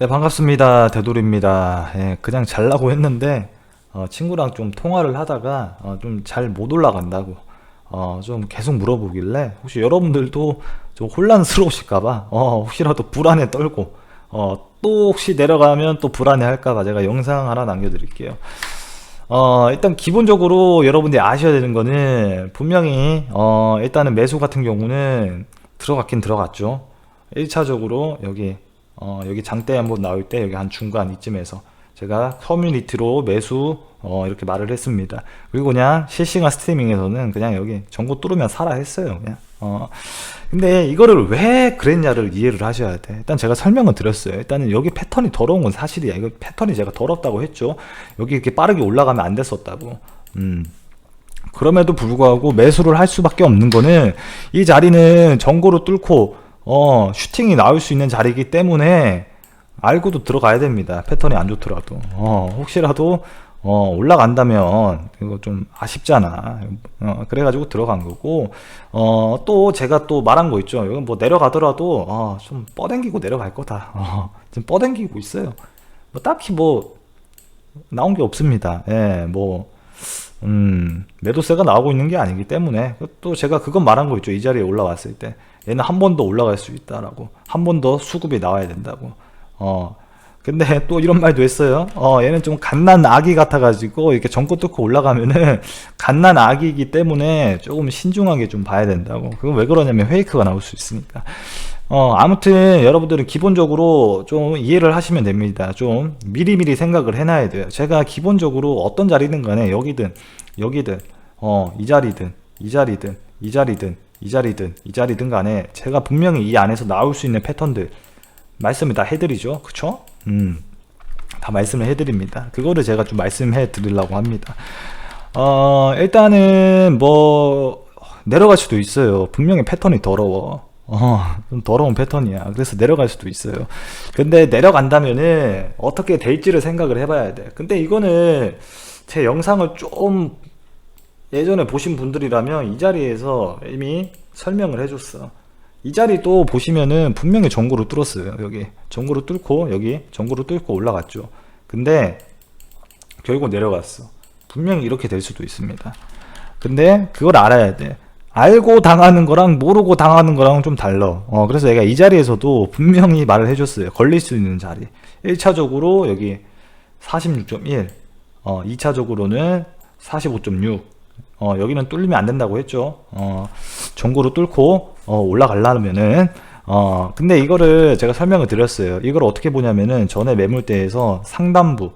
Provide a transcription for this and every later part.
네, 반갑습니다. 대돌입니다. 예, 그냥 잘라고 했는데, 어, 친구랑 좀 통화를 하다가, 어, 좀 잘 못 올라간다고, 어, 좀 계속 물어보길래, 혹시 여러분들도 좀 혼란스러우실까봐, 어, 혹시라도 불안에 떨고, 어, 또 혹시 내려가면 또 불안해 할까봐 제가 영상 하나 남겨드릴게요. 어, 일단 기본적으로 여러분들이 아셔야 되는 거는 분명히 어, 일단은 매수 같은 경우는 들어갔긴 들어갔죠. 1차적으로 여기 어, 여기 장대 한번 나올 때 여기 한 중간 이쯤에서 제가 커뮤니티로 매수 어, 이렇게 말을 했습니다. 그리고 그냥 실시간 스트리밍에서는 그냥 여기 전고 뚫으면 사라 했어요. 그냥. 어. 근데 이거를 왜 그랬냐를 이해를 하셔야 돼. 일단 제가 설명을 드렸어요. 일단은 여기 패턴이 더러운 건 사실이야. 이거 패턴이 제가 더럽다고 했죠. 여기 이렇게 빠르게 올라가면 안 됐었다고. 음. 그럼에도 불구하고 매수를 할 수밖에 없는 거는 이 자리는 전고로 뚫고 어 슈팅이 나올 수 있는 자리이기 때문에 알고도 들어가야 됩니다. 패턴이 안 좋더라도 어 혹시라도 어 올라간다면 이거 좀 아쉽잖아. 어 그래가지고 들어간 거고 어 또 제가 또 말한 거 있죠. 이건 뭐 내려가더라도 어 좀 뻗당기고 내려갈 거다. 어 지금 뻗당기고 있어요. 뭐 딱히 뭐 나온 게 없습니다. 예, 뭐 음, 매도세가 나오고 있는 게 아니기 때문에 또 제가 그건 말한 거 있죠. 이 자리에 올라왔을 때 얘는 한 번 더 올라갈 수 있다라고 한 번 더 수급이 나와야 된다고. 어. 근데 또 이런 말도 했어요. 어, 얘는 좀 갓난 아기 같아가지고 이렇게 전고 뚫고 올라가면은 갓난 아기이기 때문에 조금 신중하게 좀 봐야 된다고. 그건 왜 그러냐면 페이크가 나올 수 있으니까. 어, 아무튼 여러분들은 기본적으로 좀 이해를 하시면 됩니다. 좀 미리미리 생각을 해놔야 돼요. 제가 기본적으로 어떤 자리든 간에 여기든, 여기든, 어, 이 자리든, 이 자리든, 이 자리든, 이 자리든, 이 자리든 간에 제가 분명히 이 안에서 나올 수 있는 패턴들 말씀을 다 해드리죠. 그쵸? 음. 다 말씀을 해드립니다. 그거를 제가 좀 말씀해 드리려고 합니다. 어, 일단은 뭐, 내려갈 수도 있어요. 분명히 패턴이 더러워. 어, 좀 더러운 패턴이야. 그래서 내려갈 수도 있어요. 근데 내려간다면은 어떻게 될지를 생각을 해봐야 돼. 근데 이거는 제 영상을 좀 예전에 보신 분들이라면 이 자리에서 이미 설명을 해줬어. 이 자리도 보시면은 분명히 전고로 뚫었어요. 여기 전고로 뚫고 여기 전고로 뚫고 올라갔죠. 근데 결국 내려갔어. 분명히 이렇게 될 수도 있습니다. 근데 그걸 알아야 돼. 알고 당하는 거랑 모르고 당하는 거랑 좀 달라. 어, 그래서 내가 이 자리에서도 분명히 말을 해줬어요. 걸릴 수 있는 자리. 1차적으로 여기 46.1, 어, 2차적으로는 45.6, 어, 여기는 뚫리면 안 된다고 했죠. 어, 전고로 뚫고, 어, 올라가려면은, 어, 근데 이거를 제가 설명을 드렸어요. 이걸 어떻게 보냐면은 전에 매물대에서 상단부,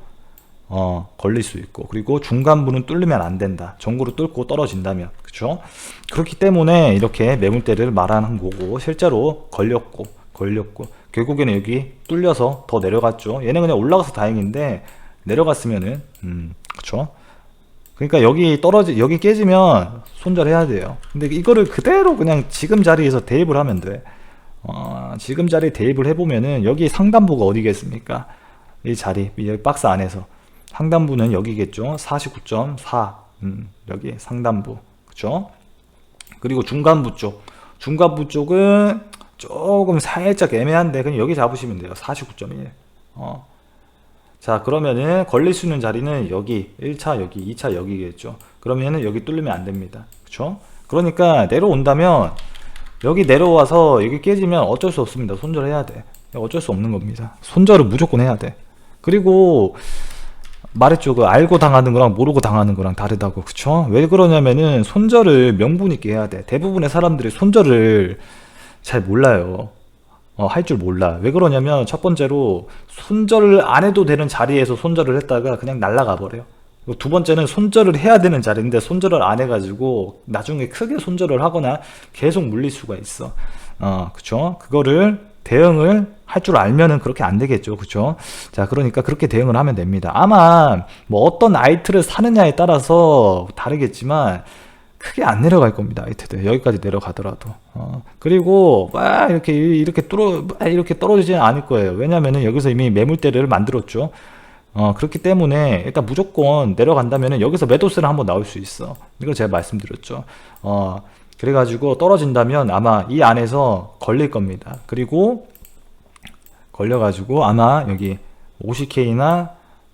어, 걸릴 수 있고, 그리고 중간부는 뚫리면 안 된다. 전고로 뚫고 떨어진다면. 그쵸? 그렇기 때문에 이렇게 매물대를 말하는 거고, 실제로 걸렸고, 걸렸고, 결국에는 여기 뚫려서 더 내려갔죠. 얘는 그냥 올라가서 다행인데, 내려갔으면은, 음, 그쵸? 그러니까 여기 떨어지 여기 깨지면 손절해야 돼요. 근데 이거를 그대로 그냥 지금 자리에서 대입을 하면 돼. 어, 지금 자리에 대입을 해보면은 여기 상단부가 어디겠습니까? 이 자리 이 박스 안에서 상단부는 여기겠죠. 49.4 음, 여기 상단부 그쵸? 그리고 중간부 쪽 중간부 쪽은 조금 살짝 애매한데 그냥 여기 잡으시면 돼요. 49.1 어. 자 그러면은 걸릴 수 있는 자리는 여기 1차 여기 2차 여기겠죠. 그러면은 여기 뚫리면 안 됩니다. 그쵸? 그러니까 내려온다면 여기 내려와서 여기 깨지면 어쩔 수 없습니다. 손절해야 돼. 어쩔 수 없는 겁니다. 손절을 무조건 해야 돼. 그리고 말했죠. 그 알고 당하는 거랑 모르고 당하는 거랑 다르다고. 그쵸? 왜 그러냐면은 손절을 명분 있게 해야 돼. 대부분의 사람들이 손절을 잘 몰라요 어, 할 줄 몰라. 왜 그러냐면 첫 번째로 손절을 안 해도 되는 자리에서 손절을 했다가 그냥 날아가 버려요. 두 번째는 손절을 해야 되는 자리인데 손절을 안 해가지고 나중에 크게 손절을 하거나 계속 물릴 수가 있어. 어, 그쵸? 그거를 대응을 할 줄 알면은 그렇게 안 되겠죠. 그쵸? 자, 그러니까 그렇게 대응을 하면 됩니다. 아마 뭐 어떤 아이트를 사느냐에 따라서 다르겠지만 크게 안 내려갈 겁니다. 아이트들 여기까지 내려가더라도 어, 그리고 막 이렇게 이렇게 뚫어 이렇게 떨어지지는 않을 거예요. 왜냐하면 여기서 이미 매물대를 만들었죠. 어, 그렇기 때문에 일단 무조건 내려간다면 여기서 매도세는 한번 나올 수 있어. 이걸 제가 말씀드렸죠. 어, 그래가지고 떨어진다면 아마 이 안에서 걸릴 겁니다. 그리고 걸려가지고 아마 여기 50K나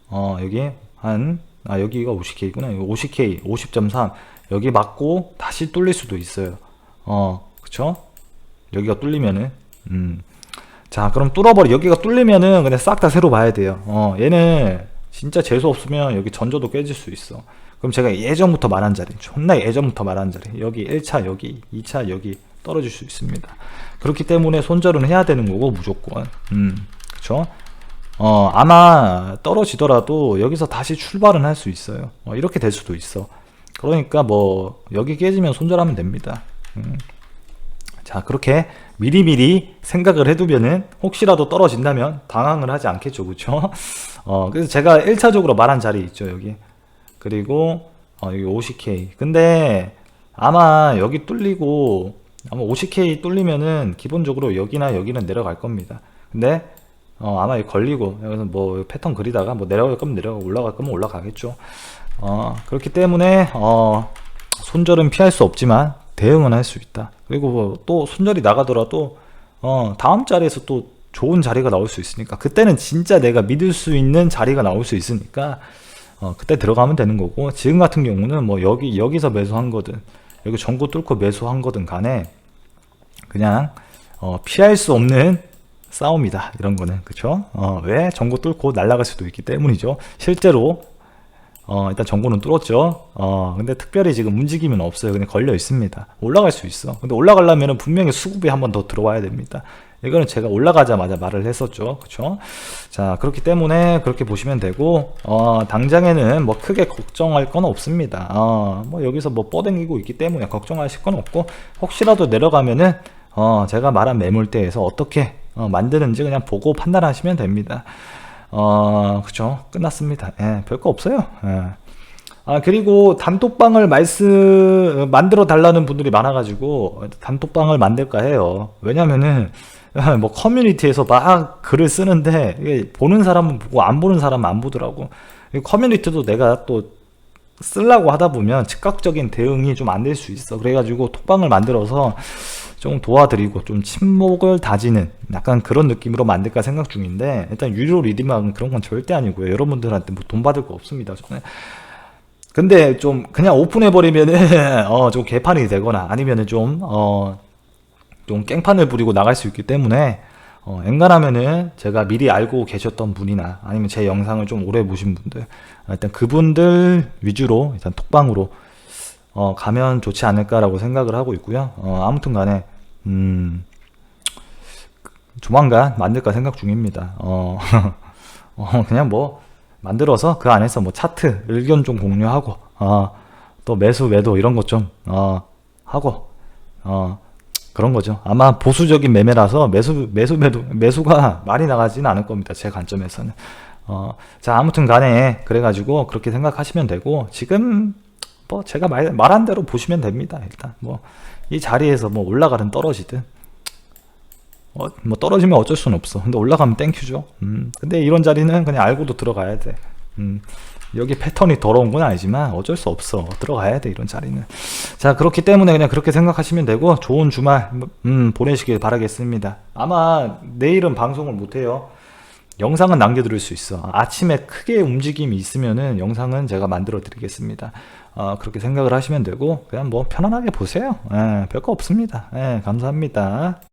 어 여기 한 아 여기가 50K구나 여기 50K 50.3 여기 맞고 다시 뚫릴 수도 있어요. 어 그쵸? 여기가 뚫리면은. 음. 자 그럼 뚫어버리 여기가 뚫리면은 그냥 싹 다 새로 봐야 돼요. 어 얘는 진짜 재수 없으면 여기 전조도 깨질 수 있어. 그럼 제가 예전부터 말한 자리 존나 예전부터 말한 자리. 여기 1차 여기 2차 여기 떨어질 수 있습니다. 그렇기 때문에 손절은 해야 되는 거고 무조건. 음 그쵸? 어 아마 떨어지더라도 여기서 다시 출발은 할 수 있어요. 어, 이렇게 될 수도 있어 그러니까 뭐 여기 깨지면 손절하면 됩니다. 음. 자 그렇게 미리미리 생각을 해두면은 혹시라도 떨어진다면 당황을 하지 않겠죠. 그쵸 어 그래서 제가 1차적으로 말한 자리 있죠 여기. 그리고 어 여기 50K 근데 아마 여기 뚫리고 아마 50K 뚫리면은 기본적으로 여기나 여기는 내려갈 겁니다. 근데 어 아마 걸리고 여기서 뭐 패턴 그리다가 뭐 내려갈 거면 내려가고 올라갈 거면 올라가겠죠 어 그렇기 때문에 어 손절은 피할 수 없지만 대응은 할 수 있다. 그리고 뭐 또 손절이 나가더라도 어 다음 자리에서 또 좋은 자리가 나올 수 있으니까 그때는 진짜 내가 믿을 수 있는 자리가 나올 수 있으니까 어 그때 들어가면 되는 거고 지금 같은 경우는 뭐 여기 여기서 매수한 거든 여기 전고 뚫고 매수한 거든 간에 그냥 어 피할 수 없는 싸움이다 이런 거는 그쵸? 어 왜 전고 뚫고 날아갈 수도 있기 때문이죠. 실제로 어, 일단 전고는 뚫었죠. 어, 근데 특별히 지금 움직임은 없어요. 그냥 걸려 있습니다. 올라갈 수 있어. 근데 올라가려면 분명히 수급이 한 번 더 들어와야 됩니다. 이거는 제가 올라가자마자 말을 했었죠. 그쵸? 자, 그렇기 때문에 그렇게 보시면 되고, 어, 당장에는 뭐 크게 걱정할 건 없습니다. 어, 뭐 여기서 뭐 뻗댕기고 있기 때문에 걱정하실 건 없고, 혹시라도 내려가면은, 어, 제가 말한 매물대에서 어떻게 어, 만드는지 그냥 보고 판단하시면 됩니다. 어, 그쵸. 끝났습니다. 예, 별거 없어요. 예. 아, 그리고 단톡방을 말씀, 만들어 달라는 분들이 많아가지고, 단톡방을 만들까 해요. 왜냐면은, 뭐 커뮤니티에서 막 글을 쓰는데, 보는 사람은 보고, 안 보는 사람은 안 보더라고. 이 커뮤니티도 내가 또, 쓰려고 하다 보면 즉각적인 대응이 좀 안 될 수 있어. 그래가지고 톡방을 만들어서 좀 도와드리고 좀 침묵을 다지는 약간 그런 느낌으로 만들까 생각 중인데 일단 유료 리디망은 그런 건 절대 아니고요. 여러분들한테 뭐 돈 받을 거 없습니다. 저는. 근데 좀 그냥 오픈해 버리면은 어 좀 개판이 되거나 아니면은 좀 어 좀 깽판을 부리고 나갈 수 있기 때문에 어, 엔간하면은 제가 미리 알고 계셨던 분이나 아니면 제 영상을 좀 오래 보신 분들 일단 그분들 위주로 일단 톡방으로 어, 가면 좋지 않을까라고 생각을 하고 있고요. 어, 아무튼 간에 음, 조만간 만들까 생각 중입니다. 어, 어, 그냥 뭐 만들어서 그 안에서 뭐 차트 의견 좀 공유하고 어, 또 매수 매도 이런 것 좀 어, 하고 어, 그런 거죠. 아마 보수적인 매매라서 매수 매수 매도 매수가 많이 나가지는 않을 겁니다. 제 관점에서는. 어, 자 아무튼 간에 그래가지고 그렇게 생각하시면 되고 지금 뭐 제가 말, 말한 대로 보시면 됩니다. 일단 뭐 이 자리에서 뭐 올라가든 떨어지든 어, 뭐 떨어지면 어쩔 수는 없어. 근데 올라가면 땡큐죠. 음, 근데 이런 자리는 그냥 알고도 들어가야 돼. 음, 여기 패턴이 더러운 건 아니지만 어쩔 수 없어. 들어가야 돼 이런 자리는. 자 그렇기 때문에 그냥 그렇게 생각하시면 되고 좋은 주말 음, 보내시길 바라겠습니다. 아마 내일은 방송을 못 해요. 영상은 남겨드릴 수 있어. 아침에 크게 움직임이 있으면은 영상은 제가 만들어 드리겠습니다. 어, 그렇게 생각을 하시면 되고, 그냥 뭐 편안하게 보세요. 예, 별거 없습니다. 예, 감사합니다.